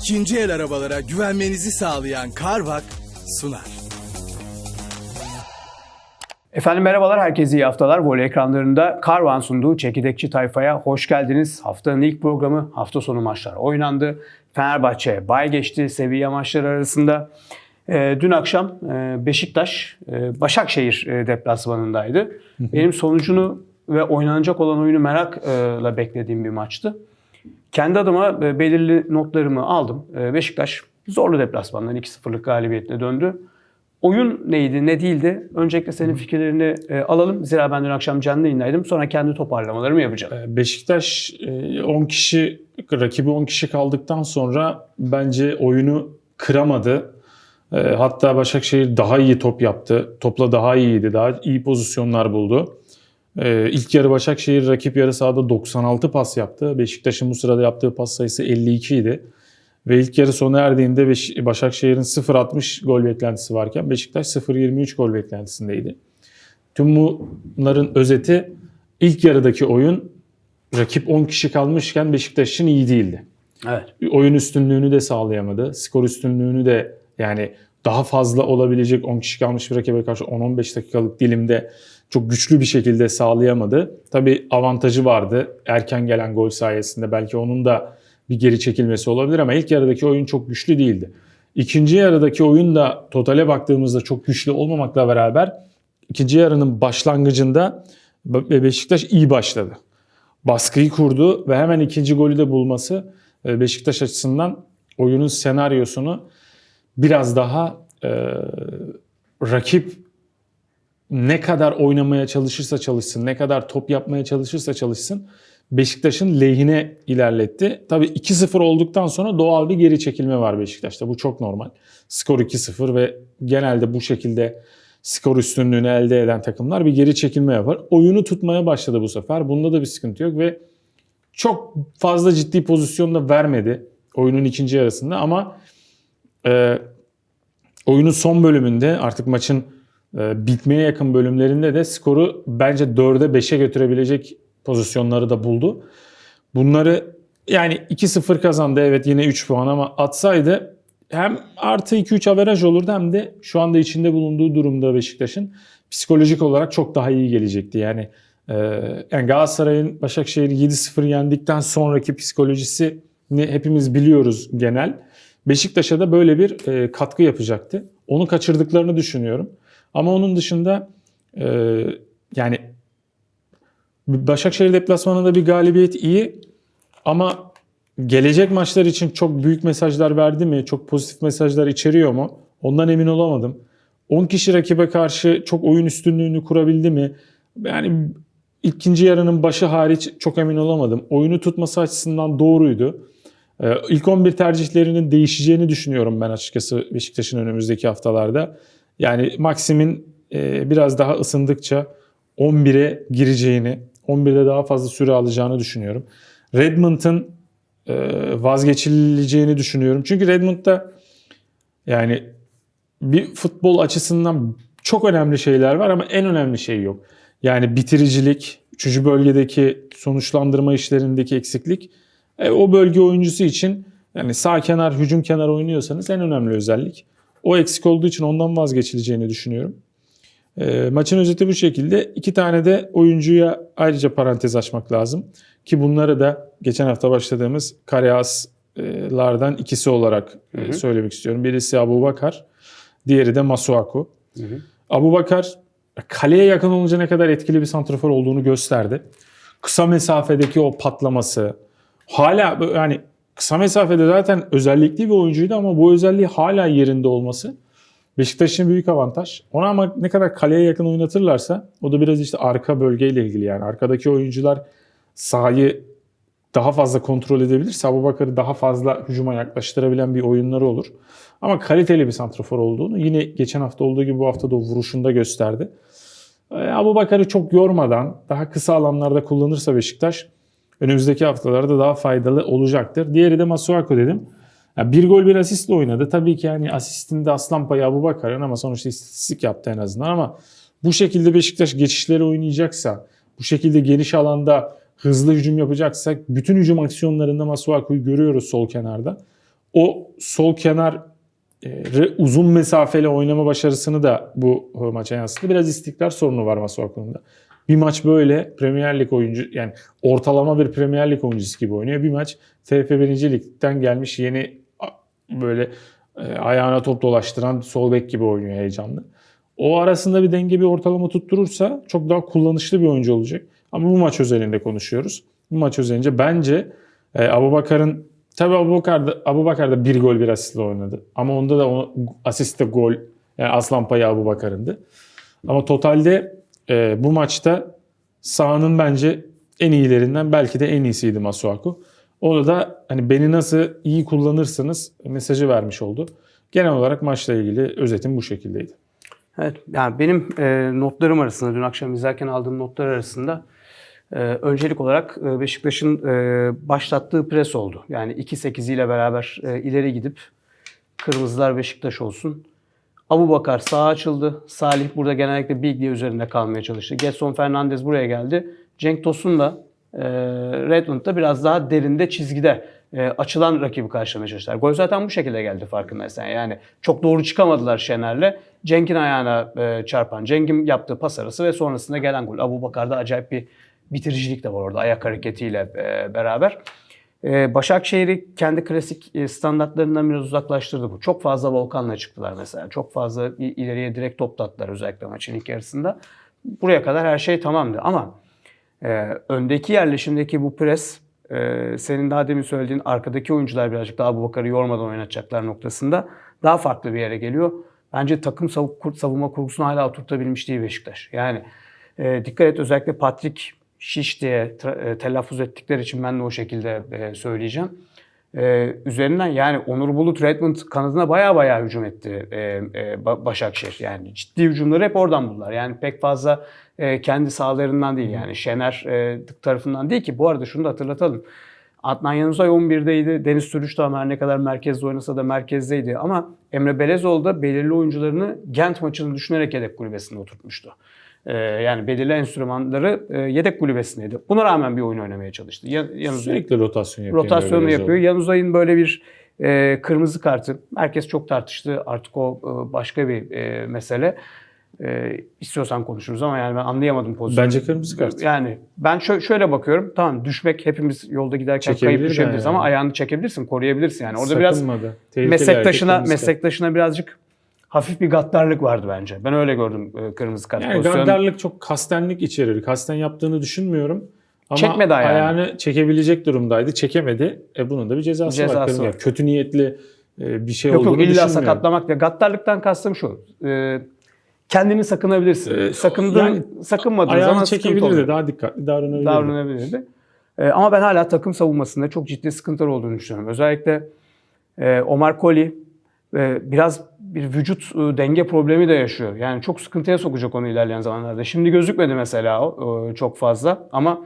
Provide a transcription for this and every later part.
İkinci el arabalara güvenmenizi sağlayan Carvak sunar. Efendim merhabalar, herkese iyi haftalar. Voley ekranlarında Karvan sunduğu Çekirdekçi Tayfa'ya hoş geldiniz. Haftanın ilk programı hafta sonu maçlar oynandı. Fenerbahçe bay geçti seviye maçları arasında. Ee, dün akşam e, Beşiktaş e, Başakşehir e, deplasmanındaydı. Benim sonucunu ve oynanacak olan oyunu merakla beklediğim bir maçtı. Kendi adıma e, belirli notlarımı aldım. E, Beşiktaş zorlu deplasmandan 2-0'lık galibiyetle döndü. Oyun neydi, ne değildi? Öncelikle senin fikirlerini e, alalım. Zira ben dün akşam canlı yayındaydım. Sonra kendi toparlamalarımı yapacağım. Beşiktaş e, 10 kişi rakibi 10 kişi kaldıktan sonra bence oyunu kıramadı. Hatta Başakşehir daha iyi top yaptı. Topla daha iyiydi. Daha iyi pozisyonlar buldu. E, İlk yarı Başakşehir rakip yarı sahada 96 pas yaptı. Beşiktaş'ın bu sırada yaptığı pas sayısı 52 idi. Ve ilk yarı sona erdiğinde Beş- Başakşehir'in 0.60 gol beklentisi varken Beşiktaş 0.23 gol beklentisindeydi. Tüm bunların özeti ilk yarıdaki oyun rakip 10 kişi kalmışken Beşiktaş için iyi değildi. Evet. Oyun üstünlüğünü de sağlayamadı. Skor üstünlüğünü de yani daha fazla olabilecek 10 kişi kalmış bir rakibe karşı 10-15 dakikalık dilimde çok güçlü bir şekilde sağlayamadı. Tabii avantajı vardı erken gelen gol sayesinde belki onun da bir geri çekilmesi olabilir ama ilk yarıdaki oyun çok güçlü değildi. İkinci yarıdaki oyun da totale baktığımızda çok güçlü olmamakla beraber ikinci yarının başlangıcında Be- Beşiktaş iyi başladı. Baskıyı kurdu ve hemen ikinci golü de bulması e, Beşiktaş açısından oyunun senaryosunu biraz daha e, rakip ne kadar oynamaya çalışırsa çalışsın, ne kadar top yapmaya çalışırsa çalışsın Beşiktaş'ın lehine ilerletti. Tabii 2-0 olduktan sonra doğal bir geri çekilme var Beşiktaş'ta. Bu çok normal. Skor 2-0 ve genelde bu şekilde skor üstünlüğünü elde eden takımlar bir geri çekilme yapar. Oyunu tutmaya başladı bu sefer. Bunda da bir sıkıntı yok ve çok fazla ciddi pozisyonda vermedi oyunun ikinci yarısında ama e, oyunun son bölümünde artık maçın bitmeye yakın bölümlerinde de skoru bence 4'e 5'e götürebilecek pozisyonları da buldu. Bunları yani 2-0 kazandı evet yine 3 puan ama atsaydı hem artı 2-3 averaj olurdu hem de şu anda içinde bulunduğu durumda Beşiktaş'ın psikolojik olarak çok daha iyi gelecekti. Yani, e, yani Galatasaray'ın Başakşehir'i 7-0 yendikten sonraki psikolojisini hepimiz biliyoruz genel. Beşiktaş'a da böyle bir e, katkı yapacaktı. Onu kaçırdıklarını düşünüyorum. Ama onun dışında e, yani Başakşehir deplasmanında bir galibiyet iyi ama gelecek maçlar için çok büyük mesajlar verdi mi? Çok pozitif mesajlar içeriyor mu? Ondan emin olamadım. 10 kişi rakibe karşı çok oyun üstünlüğünü kurabildi mi? Yani ikinci yarının başı hariç çok emin olamadım. Oyunu tutması açısından doğruydu. Ee, İlk 11 tercihlerinin değişeceğini düşünüyorum ben açıkçası Beşiktaş'ın önümüzdeki haftalarda. Yani Maxim'in e, biraz daha ısındıkça 11'e gireceğini, 11'de daha fazla süre alacağını düşünüyorum. Redmond'ın e, vazgeçileceğini düşünüyorum. Çünkü Redmond'da yani bir futbol açısından çok önemli şeyler var ama en önemli şey yok. Yani bitiricilik, üçüncü bölgedeki sonuçlandırma işlerindeki eksiklik e, o bölge oyuncusu için yani sağ kenar, hücum kenar oynuyorsanız en önemli özellik. O eksik olduğu için ondan vazgeçileceğini düşünüyorum. E, maçın özeti bu şekilde. İki tane de oyuncuya ayrıca parantez açmak lazım. Ki bunları da geçen hafta başladığımız Karyaslardan ikisi olarak e, söylemek istiyorum. Birisi Abu Bakar, diğeri de Masuaku. Abu Bakar kaleye yakın olunca ne kadar etkili bir santrafor olduğunu gösterdi. Kısa mesafedeki o patlaması, hala yani kısa mesafede zaten özellikli bir oyuncuydu ama bu özelliği hala yerinde olması Beşiktaş için büyük avantaj. Ona ama ne kadar kaleye yakın oynatırlarsa o da biraz işte arka bölgeyle ilgili yani. Arkadaki oyuncular sahayı daha fazla kontrol edebilirse Abu Bakar'ı daha fazla hücuma yaklaştırabilen bir oyunları olur. Ama kaliteli bir santrafor olduğunu yine geçen hafta olduğu gibi bu hafta da vuruşunda gösterdi. Ee, Abu Bakar'ı çok yormadan daha kısa alanlarda kullanırsa Beşiktaş önümüzdeki haftalarda daha faydalı olacaktır. Diğeri de Masuaku dedim. Ya bir gol bir asistle oynadı. Tabii ki yani asistinde aslan payı Abu Bakar'ın ama sonuçta istatistik yaptı en azından ama bu şekilde Beşiktaş geçişleri oynayacaksa, bu şekilde geniş alanda hızlı hücum yapacaksak bütün hücum aksiyonlarında Masuaku'yu görüyoruz sol kenarda. o sol kenar e, uzun mesafeli oynama başarısını da bu e, maça yansıttı. Biraz istikrar sorunu var Masuaku'nun Bir maç böyle Premier Lig oyuncu yani ortalama bir Premier Lig oyuncusu gibi oynuyor. Bir maç TFF 1. Lig'den gelmiş yeni böyle e, ayağına top dolaştıran sol bek gibi oynuyor heyecanlı. O arasında bir denge bir ortalama tutturursa çok daha kullanışlı bir oyuncu olacak. Ama bu maç özelinde konuşuyoruz. Bu maç özelince bence e, Abubakar'ın tabii Abubakar da, Abubakar da bir gol bir asistle oynadı. Ama onda da asiste gol yani aslan payı Abubakar'ındı. Ama totalde e, bu maçta sahanın bence en iyilerinden belki de en iyisiydi Masuaku. Orada da hani beni nasıl iyi kullanırsınız mesajı vermiş oldu. Genel olarak maçla ilgili özetim bu şekildeydi. Evet, yani benim e, notlarım arasında, dün akşam izlerken aldığım notlar arasında e, öncelik olarak e, Beşiktaş'ın e, başlattığı pres oldu. Yani 2-8 ile beraber e, ileri gidip kırmızılar Beşiktaş olsun. Abu Bakar sağa açıldı. Salih burada genellikle Biglia üzerinde kalmaya çalıştı. Getson Fernandez buraya geldi. Cenk Tosun da e, Redmond da biraz daha derinde çizgide e, açılan rakibi karşılamaya çalıştılar. Gol zaten bu şekilde geldi farkındaysan. Yani çok doğru çıkamadılar Şener'le. Cenk'in ayağına e, çarpan, Cenk'in yaptığı pas arası ve sonrasında gelen gol. Abu Bakar'da acayip bir bitiricilik de var orada ayak hareketiyle e, beraber. E, Başakşehir'i kendi klasik e, standartlarından biraz uzaklaştırdı bu. Çok fazla Volkan'la çıktılar mesela. Çok fazla ileriye direkt top attılar özellikle maçın ilk yarısında. Buraya kadar her şey tamamdı ama e, öndeki yerleşimdeki bu pres e, senin daha demin söylediğin arkadaki oyuncular birazcık daha bu Bakar'ı yormadan oynatacaklar noktasında daha farklı bir yere geliyor. Bence takım savunma kurgusunu hala oturtabilmiş değil Beşiktaş. Yani e, dikkat et özellikle Patrick Şiş diye e, telaffuz ettikleri için ben de o şekilde e, söyleyeceğim. E, üzerinden yani Onur Bulut Redmond kanadına baya baya hücum etti e, e, Ba- Başakşehir. Yani ciddi hücumları hep oradan buldular. Yani pek fazla e, kendi sahalarından değil yani Şener e, tarafından değil ki. Bu arada şunu da hatırlatalım. Adnan Yanuzay 11'deydi. Deniz Türüç de her ne kadar merkezde oynasa da merkezdeydi. Ama Emre Belezoğlu da belirli oyuncularını Gent maçını düşünerek yedek kulübesinde oturtmuştu. Ee, yani belirli enstrümanları e, yedek kulübesindeydi. Buna rağmen bir oyun oynamaya çalıştı. Ya- Yanuzay Sürekli rotasyon yapıyor. rotasyonu böyle yapıyor. Rezol. Yanuzay'ın böyle bir e, kırmızı kartı. Herkes çok tartıştı. Artık o e, başka bir e, mesele. E, istiyorsan konuşuruz ama yani ben anlayamadım pozisyonu. Bence kırmızı kart. Yani ben şö- şöyle bakıyorum. Tamam düşmek hepimiz yolda giderken kayıp düşebiliriz de ama yani. ayağını çekebilirsin, koruyabilirsin yani. Orada biraz Sakınmadı. Tehlikeli meslektaşına meslektaşına birazcık hafif bir gaddarlık vardı bence. Ben öyle gördüm e, kırmızı kart Yani pozisyonu. gaddarlık çok kastenlik içerir. Kasten yaptığını düşünmüyorum. Ama Çekmedi ayağını. ayağını çekebilecek durumdaydı. Çekemedi. E bunun da bir cezası, Cezası var. Kırmızı. var. Kötü niyetli e, bir şey Yok olduğunu yok illa düşünmüyorum. sakatlamak değil. Gaddarlıktan kastım şu. E, kendini sakınabilirsin. Ee, Sakındığın, yani sakınmadığın zaman çekebilirdi. Daha dikkatli davranabilirdi. davranabilirdi. Ama ben hala takım savunmasında çok ciddi sıkıntılar olduğunu düşünüyorum. Özellikle e, Omar Koli e, biraz bir vücut e, denge problemi de yaşıyor. Yani çok sıkıntıya sokacak onu ilerleyen zamanlarda. Şimdi gözükmedi mesela e, çok fazla ama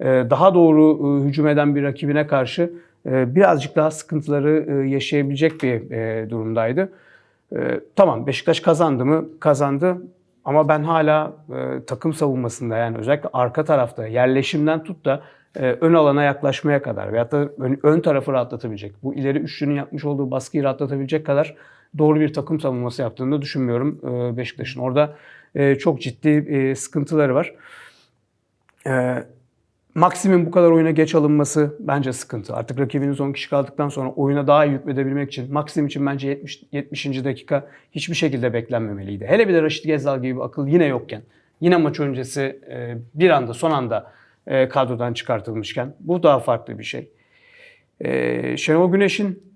e, daha doğru hücum eden bir rakibine karşı birazcık daha sıkıntıları yaşayabilecek bir durumdaydı. Tamam Beşiktaş kazandı mı? Kazandı. Ama ben hala takım savunmasında yani özellikle arka tarafta yerleşimden tut da ön alana yaklaşmaya kadar veyahut da ön tarafı rahatlatabilecek, bu ileri üçlünün yapmış olduğu baskıyı rahatlatabilecek kadar doğru bir takım savunması yaptığını da düşünmüyorum e, Beşiktaş'ın. Orada e, çok ciddi e, sıkıntıları var. Maksimum bu kadar oyuna geç alınması bence sıkıntı. Artık rakibiniz 10 kişi kaldıktan sonra oyuna daha iyi hükmedebilmek için Maksim için bence 70, 70. dakika hiçbir şekilde beklenmemeliydi. Hele bir de Raşit Gezzal gibi bir akıl yine yokken, yine maç öncesi bir anda son anda kadrodan çıkartılmışken bu daha farklı bir şey. Şenol Güneş'in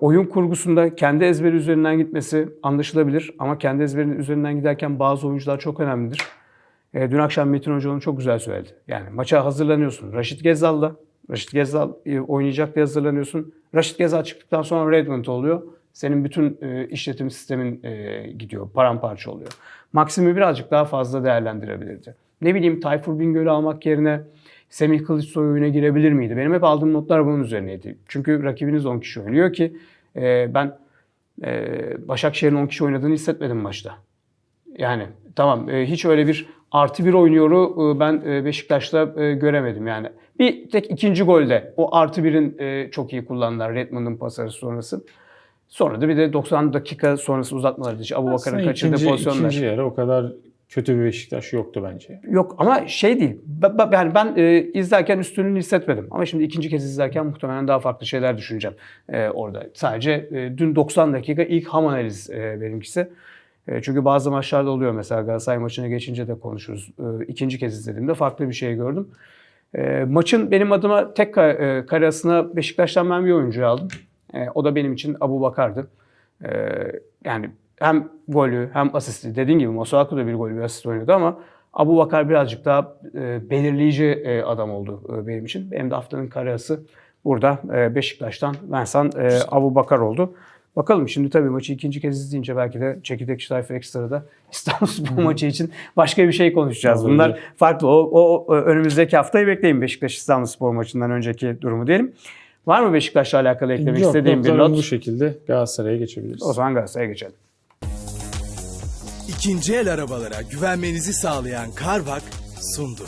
oyun kurgusunda kendi ezberi üzerinden gitmesi anlaşılabilir ama kendi ezberinin üzerinden giderken bazı oyuncular çok önemlidir. E, dün akşam Metin Hoca onu çok güzel söyledi. Yani maça hazırlanıyorsun. Raşit Gezzal'la. Raşit Gezzal e, oynayacak diye hazırlanıyorsun. Raşit Gezzal çıktıktan sonra Redmond oluyor. Senin bütün e, işletim sistemin e, gidiyor. Paramparça oluyor. Maksim'i birazcık daha fazla değerlendirebilirdi. Ne bileyim Tayfur Bingöl'ü almak yerine Semih Kılıçsoy oyuna girebilir miydi? Benim hep aldığım notlar bunun üzerineydi. Çünkü rakibiniz 10 kişi oynuyor ki e, ben e, Başakşehir'in 10 kişi oynadığını hissetmedim maçta. Yani tamam e, hiç öyle bir artı bir oynuyoru e, ben e, Beşiktaş'ta e, göremedim yani. Bir tek ikinci golde o artı birin e, çok iyi kullandılar Redmond'un pasarı sonrası. Sonra da bir de 90 dakika sonrası uzatmalar için Abu Bakar'ın kaçırdığı pozisyonlar. ikinci yarı o kadar kötü bir Beşiktaş yoktu bence. Yok ama şey değil. Yani ben e, izlerken üstünlüğünü hissetmedim. Ama şimdi ikinci kez izlerken muhtemelen daha farklı şeyler düşüneceğim e, orada. Sadece e, dün 90 dakika ilk ham analiz e, benimkisi. E, çünkü bazı maçlarda oluyor mesela Galatasaray maçına geçince de konuşuruz. E, ikinci kez izlediğimde farklı bir şey gördüm. E, maçın benim adıma tek ka- e, kare arasına Beşiktaş'tan ben bir oyuncuyu aldım. E, o da benim için Abu Bakar'dı. E, yani hem golü hem asisti. Dediğin gibi Masuaku da bir gol bir asist oynadı ama Abu Bakar birazcık daha e, belirleyici e, adam oldu e, benim için. Benim de haftanın karası burada e, Beşiktaş'tan Vensan e, Abu Bakar oldu. Bakalım şimdi tabii maçı ikinci kez izleyince belki de Çekirdekçi Tayfa Ekstra'da İstanbul maçı için başka bir şey konuşacağız. Bunlar farklı. O, o, önümüzdeki haftayı bekleyin Beşiktaş İstanbul Spor maçından önceki durumu diyelim. Var mı Beşiktaş'la alakalı eklemek Yok, istediğin bir not? bu şekilde Galatasaray'a geçebiliriz. O zaman Galatasaray'a geçelim. İkinci el arabalara güvenmenizi sağlayan Carvak sundu.